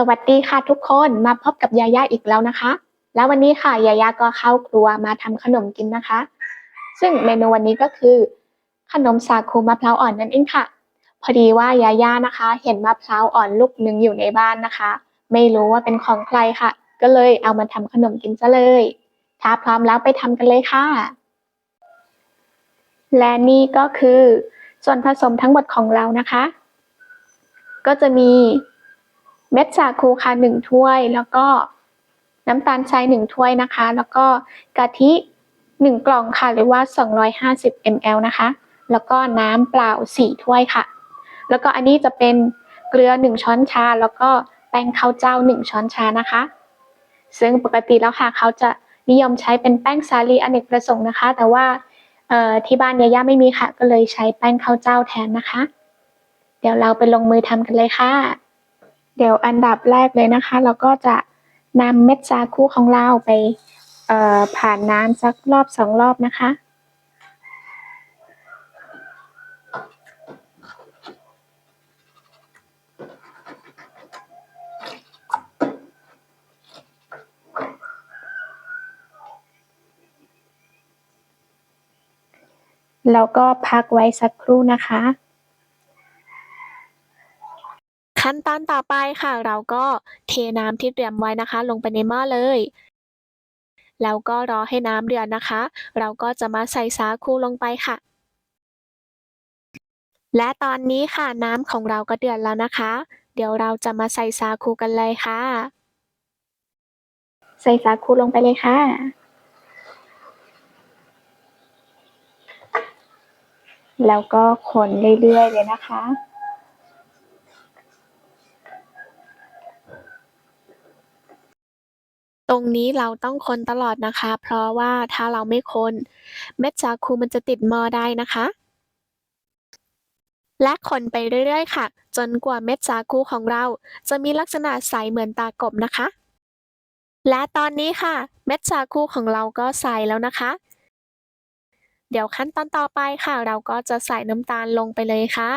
สวัสดีค่ะทุกคนมาพบกับยาย่าอีกแล้วนะคะ แล้ววันนี้ค่ะยาย่าก็เข้าครัวมาทำขนมกินนะคะ ซึ่งเมนูวันนี้ก็คือ ขนมสาคูมะพร้าวอ่อนนั่นเองค่ะ พอดีว่ายาย่านะคะ เห็นมะพร้าวอ่อนลูกหนึ่งอยู่ในบ้านนะคะ ไม่รู้ว่าเป็นของใครค่ะ ก็เลยเอามาทำขนมกินซะเลย ถ้าพร้อมแล้วไปทำกันเลยค่ะ และนี่ก็คือ ส่วนผสมทั้งหมดของเรานะคะ ก็จะมี เม็ดสาคูค่ะหนึ่งถ้วย แล้วก็น้ำตาลทรายหนึ่งถ้วยนะคะ แล้วก็กะทิหนึ่งกล่องค่ะหรือว่า 250 ml นะคะ แล้วก็น้ำเปล่าสี่ถ้วยค่ะ แล้วก็อันนี้จะเป็นเกลือหนึ่งช้อนชา แล้วก็แป้งข้าวเจ้าหนึ่งช้อนชานะคะ ซึ่งปกติแล้วค่ะเขาจะนิยมใช้เป็นแป้งสาลีอเนกประสงค์นะคะ แต่ว่าที่บ้านยาย่าไม่มีค่ะ ก็เลยใช้แป้งข้าวเจ้าแทนนะคะ เดี๋ยวเราไปลงมือทำกันเลยค่ะ เดี๋ยวอันดับแรกเลยนะคะ เราก็จะนำเม็ดสาคูของเราไปเออผ่านน้ำสักรอบสองรอบนะคะ แล้วก็พักไว้สักครู่นะคะ ขั้นตอนต่อไปค่ะ เราก็เทน้ำที่เตรียมไว้นะคะ ลงไปในหม้อเลย แล้วก็รอให้น้ำเดือดนะคะ เราก็จะมาใส่สาคูลงไปค่ะ และตอนนี้ค่ะน้ำของเราก็เดือดแล้วนะคะ เดี๋ยวเราจะมาใส่สาคูกันเลยค่ะ ใส่สาคูลงไปเลยค่ะแล้วก็คนเรื่อยๆเลยนะคะ ตรงนี้เราต้องคนตลอดนะคะ เพราะว่าถ้าเราไม่คนเม็ดสาคูมันจะติดมอได้นะคะ และคนไปเรื่อย ๆ ค่ะ จนกว่าเม็ดสาคูของเรา จะมีลักษณะใสเหมือนตากบนะคะ และตอนนี้ค่ะ เม็ดสาคูของเราก็ใสแล้วนะคะ เดี๋ยวขั้นตอนต่อไปค่ะ เราก็จะใส่น้ำตาลลงไปเลยค่ะ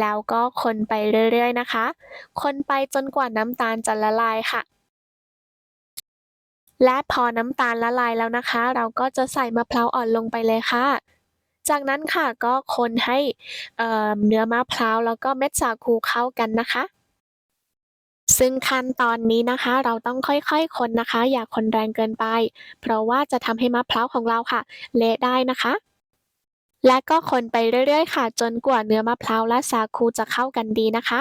แล้วก็คนไปเรื่อย ๆ นะคะ คนไปจนกว่าน้ำตาลจะละลายค่ะ และพอน้ำตาลละลายแล้วนะคะ เราก็จะใส่มะพร้าวอ่อนลงไปเลยค่ะ จากนั้นค่ะก็คนให้เเนื้อมะพร้าวแล้วก็เม็ดสาคูเข้ากันนะคะ ซึ่งขั้นตอนนี้นะคะ เราต้องค่อยๆคนนะคะ อย่าคนแรงเกินไป เพราะว่าจะทำให้มะพร้าวของเราค่ะ เละได้นะคะ และก็คนไปเรื่อยๆ ค่ะ จนกว่าเนื้อมะพร้าวและสาคูจะเข้ากันดีนะคะ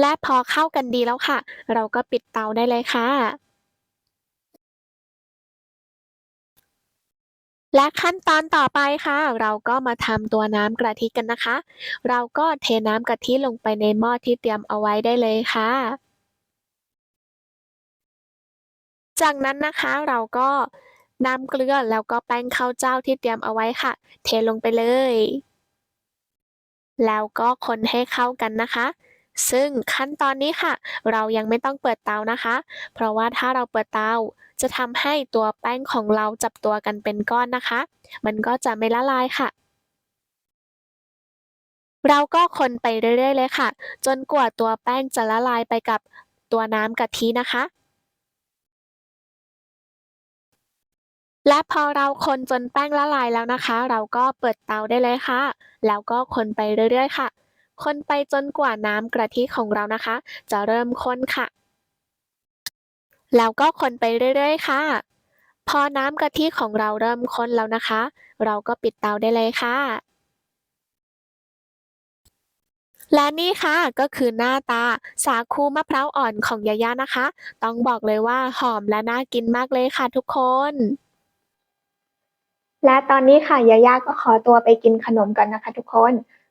และพอเข้ากันดีแล้วค่ะ เราก็ปิดเตาได้เลยค่ะ และขั้นตอนต่อไปค่ะ เราก็มาทำตัวน้ำกะทิกันนะคะ เราก็เทน้ำกะทิลงไปในหม้อที่เตรียมเอาไว้ได้เลยค่ะ จากนั้นนะคะเราก็นำเกลือแล้วก็แป้งข้าวเจ้าที่เตรียมเอาไว้ค่ะ เทลงไปเลย แล้วก็คนให้เข้ากันนะคะ ซึ่งขั้นตอนนี้ค่ะ เรายังไม่ต้องเปิดเตานะคะ เพราะว่าถ้าเราเปิดเตาจะทำให้ตัวแป้งของเราจับตัวกันเป็นก้อนนะคะ มันก็จะไม่ละลายค่ะ เราก็คนไปเรื่อยๆเลยค่ะ จนกว่าตัวแป้งจะละลายไปกับตัวน้ำกะทินะคะ และพอเราคนจนแป้งละลายแล้วนะคะ เราก็เปิดเตาได้เลยค่ะ แล้วก็คนไปเรื่อยๆ ค่ะ คนไปจนกว่าน้ำกะทิของเรานะคะ จะเริ่มข้นค่ะ แล้วก็คนไปเรื่อยๆ ค่ะ พอน้ำกะทิของเราเริ่มข้นแล้วนะคะ เราก็ปิดเตาได้เลยค่ะ และนี่ค่ะก็คือหน้าตาสาคูมะพร้าวอ่อนของยาย่านะคะ ต้องบอกเลยว่าหอมและน่ากินมากเลยค่ะทุกคนและตอนนี้ค่ะยาย่าก็ขอตัวไปกินขนมกันนะคะทุกคน